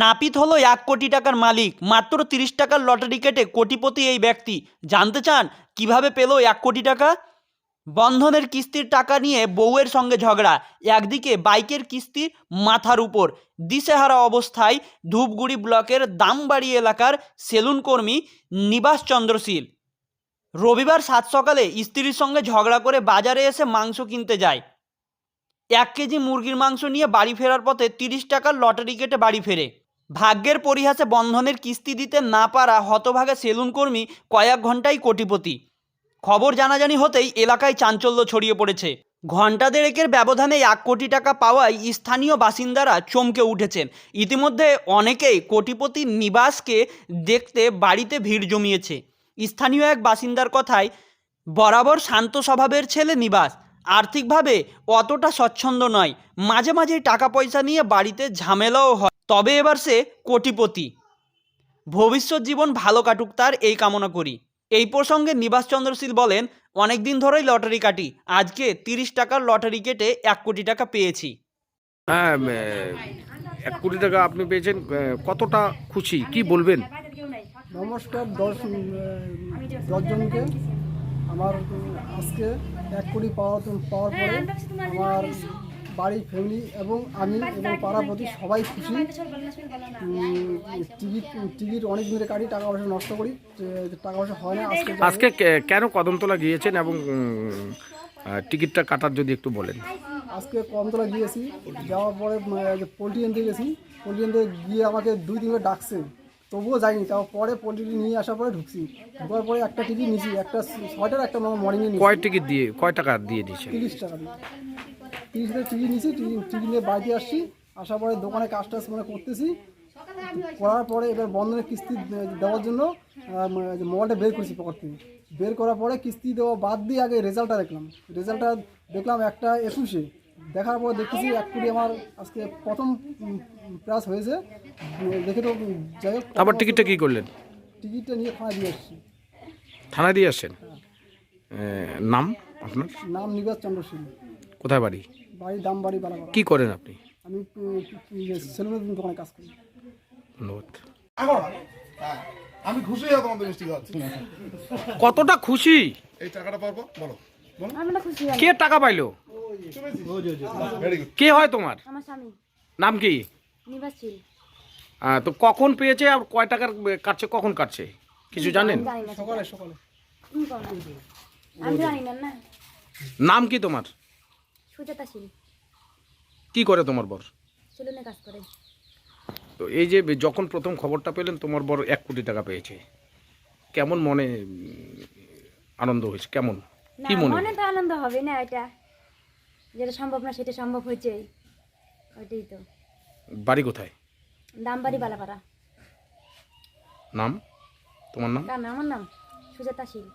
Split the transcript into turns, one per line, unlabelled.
নাপিত হলো এক কোটি টাকার মালিক, মাত্র তিরিশ টাকার লটারি কেটে কোটিপতি এই ব্যক্তি। জানতে চান, কীভাবে পেল এক কোটি টাকা? বন্ধনের কিস্তির টাকা নিয়ে বউয়ের সঙ্গে ঝগড়া, একদিকে বাইকের কিস্তি মাথার উপর। দিশেহারা অবস্থায় ধূপগুড়ি ব্লকের দামবাড়ি এলাকার সেলুন কর্মী নিবাস চন্দ্রশীল রবিবার সাত সকালে স্ত্রীর সঙ্গে ঝগড়া করে বাজারে এসে মাংস কিনতে যায়। এক কেজি মুরগির মাংস নিয়ে বাড়ি ফেরার পথে তিরিশ টাকার লটারি কেটে বাড়ি ফেরে। ভাগ্যের পরিহাসে বন্ধনের কিস্তি দিতে না পারা হতভাগা সেলুন কর্মী কয়েক ঘন্টায় কোটিপতি। খবর জানাজানি হতেই এলাকায় চাঞ্চল্য ছড়িয়ে পড়েছে। ঘণ্টা দেড়েকের ব্যবধানে এক কোটি টাকা পাওয়ায় স্থানীয় বাসিন্দারা চমকে উঠেছেন। ইতিমধ্যে অনেকেই কোটিপতি নিবাসকে দেখতে বাড়িতে ভিড় জমিয়েছে। স্থানীয় এক বাসিন্দার কথায়, বরাবর শান্ত স্বভাবের ছেলে নিবাস। আর্থিকভাবে অতটা স্বচ্ছন্দ নয়। মাঝে মাঝে টাকা পয়সা নিয়ে বাড়িতে ঝামেলাও হয়। তবে এবার সে কোটিপতি। ভবিষ্যৎ জীবন ভালো কাটুক তার এই কামনা করি। এই প্রসঙ্গে নিবাস চন্দ্রশীল বলেন অনেক দিন ধরেই লটারি কাটি আজকে তিরিশ টাকার লটারি কেটে এক কোটি টাকা পেয়েছি।
হ্যাঁ এক কোটি টাকা আপনি পেয়েছেন কতটা খুশি? কি বলবেন?
নমস্কার দশ দশজনকে। আমার আজকে এক কোটি পাওয়া পাওয়ার পরে আমার বাড়ি ফ্যামিলি এবং আমি এবং পাড়াপতি সবাই খুশি। টিকিট টিকিট অনেক দিনের কাটি টাকা পয়সা নষ্ট করি যে টাকা পয়সা হয় না আজকে
আজকে কেন কদমতলা গিয়েছেন এবং টিকিটটা কাটার যদি একটু বলেন।
আজকে কমতলা গিয়েছি যাওয়ার পরে পোলট্রি আনতে গেছি পোলট্রি আনতে গিয়ে আমাকে দুই তিনবার ডাকছে তবুও যাইনি তারপরে পোলট্রি নিয়ে আসার পরে ঢুকছি। ঢুকার পরে একটা টিকিট নিয়েছি একটা ছয়টার একটা মর্নিংয়ে নিয়েছি।
কয় টিকিট দিয়ে কয় টাকা দিয়ে দিয়েছেন?
তিরিশ টাকা দিয়ে। তিরিশ টাকা টিকিট নিয়েছি টিকিট টিকিট নিয়ে বাড়িতে আসছি। আসার পরে দোকানে কাজ টাজ মানে করতেছি। করার পরে এবার বন্ধনের কিস্তি দেওয়ার জন্য মোবাইলটা বের করেছি পকেট থেকে। বের করার পরে কিস্তি দেওয়া বাদ দিয়ে আগে রেজাল্টটা দেখলাম। রেজাল্টটা দেখলাম একটা একুশে। দেখার পর দেখতেছি এক কোটি আমার আজকে প্রথম প্রাস হয়েছে। দেখে তো যাই হোক
তারপর টিকিটটা কী করলেন?
টিকিটটা নিয়ে থানায় দিয়ে আসছি।
থানায় দিয়ে আসছেন? আহ, নাম আপনার?
নাম নিবাস চন্দ্রশীল
কোথায় বাড়ি?
বাড়ি দাম বাড়ি বালাপাড়া
কি করেন আপনি?
আমি সেলুনের দোকানে কাজ করি।
ধন্যবাদ।
হ্যাঁ আমি খুশি হয়ে তোমাদের মিষ্টি খাওয়াচ্ছি।
কতটা খুশি?
এই টাকাটা পারব বলো। বলো।
আমরা খুশি হলাম।
কে টাকা পাইলো? কে হয় তোমার? নাম কি? তো কখন পেয়েছে আর কয় টাকার কাটছে কখন কাটছে? কিছু জানেন? নাম কি তোমার?
সুজাতা শীল
কি করে তোমার বর?
সেলুনে কাজ করে।
তো এই যে যখন প্রথম খবরটা পেলেন তোমার বড় এক কোটি টাকা পেয়েছে। কেমন মনে উম, আনন্দ হয়েছে? কেমন?
না
কি মনে
মনে তো আনন্দ হবে না এটা। যেটা সম্ভব না সেটা সম্ভব হয়েছে। ওইটাই তো।
বাড়ি কোথায়?
দামবাড়ি বালাপাড়া।
নাম? তোমার নাম?
কার নাম আমার নাম সুজাতা শীল